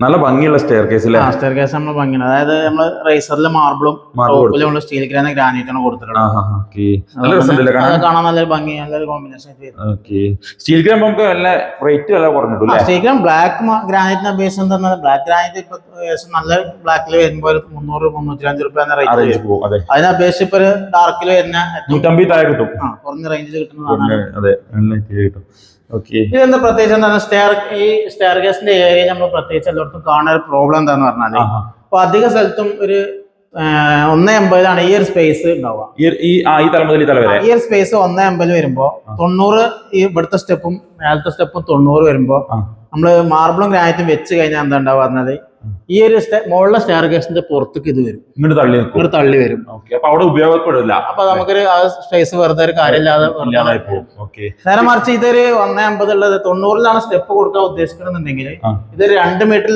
നല്ല ഭംഗിയുള്ള staircase അല്ലേ സ്റ്റെയർ കേസ് നമ്മൾ ഭംഗിയാണ്. അതായത് നമ്മൾ റൈസറിൽ മാർബിളും Marble നമ്മൾ സ്റ്റീൽ ഗ്രാന ഗ്രാനൈറ്റാണ് കൊടുത്തിട്ടുള്ളത്. നല്ല കാണാൻ? നല്ലൊരു ഭംഗി നല്ലൊരു കോമ്പിനേഷൻ സ്റ്റീൽ ഗ്രാം നമുക്ക് നല്ല റേറ്റ് നല്ല കുറഞ്ഞിട്ടു സ്റ്റീൽ ഗ്രാം ബ്ലാക്ക് ഗ്രാനൈറ്റിന് അപേക്ഷിച്ച് തന്നെ ബ്ലാക്ക് ഗ്രാനൈറ്റ് ഇപ്പൊ നല്ല ബ്ലാക്കിൽ വരുമ്പോൾ ഒരു മുന്നൂറ് മുന്നൂറ്റി അഞ്ച് റുപ്യ ആ റേറ്റ് പോകും അതെ. അപേക്ഷിച്ച് ഇപ്പൊ ഒരു ഡാർക്കിൽ വരുന്ന നൂറ്റമ്പത് താഴെ കിട്ടും. കുറഞ്ഞ റേഞ്ചിൽ കിട്ടുന്നതാണ്. അതെ നല്ല കിട്ടും. ഇതെന്താ പ്രത്യേകിച്ച് എന്താണ് സ്റ്റെയർ ഈ സ്റ്റെയർ കേസിന്റെ ഏരിയ നമ്മൾ പ്രത്യേകിച്ച് എല്ലായിടത്തും കാണുന്ന ഒരു പ്രോബ്ലം എന്താന്ന് പറഞ്ഞാൽ അപ്പൊ അധിക സ്ഥലത്തും ഒരു ഒന്നേ എൺപതിലാണ് ഈ ഒരു സ്പേസ് ഉണ്ടാവുക. ഈ ഒരു സ്പേസ് ഒന്നേ എൺപതിൽ വരുമ്പോ തൊണ്ണൂറ് ഈ ഇവിടുത്തെ സ്റ്റെപ്പും മേലത്തെ സ്റ്റെപ്പും തൊണ്ണൂറ് വരുമ്പോ ആ. നമ്മൾ മാർബിളും ഗ്രാനൈറ്റും വെച്ച് കഴിഞ്ഞാൽ എന്താ ഉണ്ടാവുക പറഞ്ഞാൽ ഈ ഒരു മുകളിലെ സ്റ്റെയർ കേസിന്റെ പുറത്തേക്ക് ഇത് വരും. ഇങ്ങോട്ട് തള്ളി ഇങ്ങോട്ട് തള്ളി വരും. അപ്പൊ അവിടെ ഉപയോഗപ്പെടില്ല. അപ്പൊ നമുക്കൊരു ആ സ്പേസ് വെറുതെ ഒരു കാര്യമില്ലാതെ നേരെ മറിച്ച് ഇതൊരു ഒന്നേ അമ്പത് ഉള്ളത് തൊണ്ണൂറിലാണ് സ്റ്റെപ്പ് കൊടുക്കാൻ ഉദ്ദേശിക്കണമെന്നുണ്ടെങ്കിൽ ഇതൊരു ഇത് രണ്ട് മീറ്റർ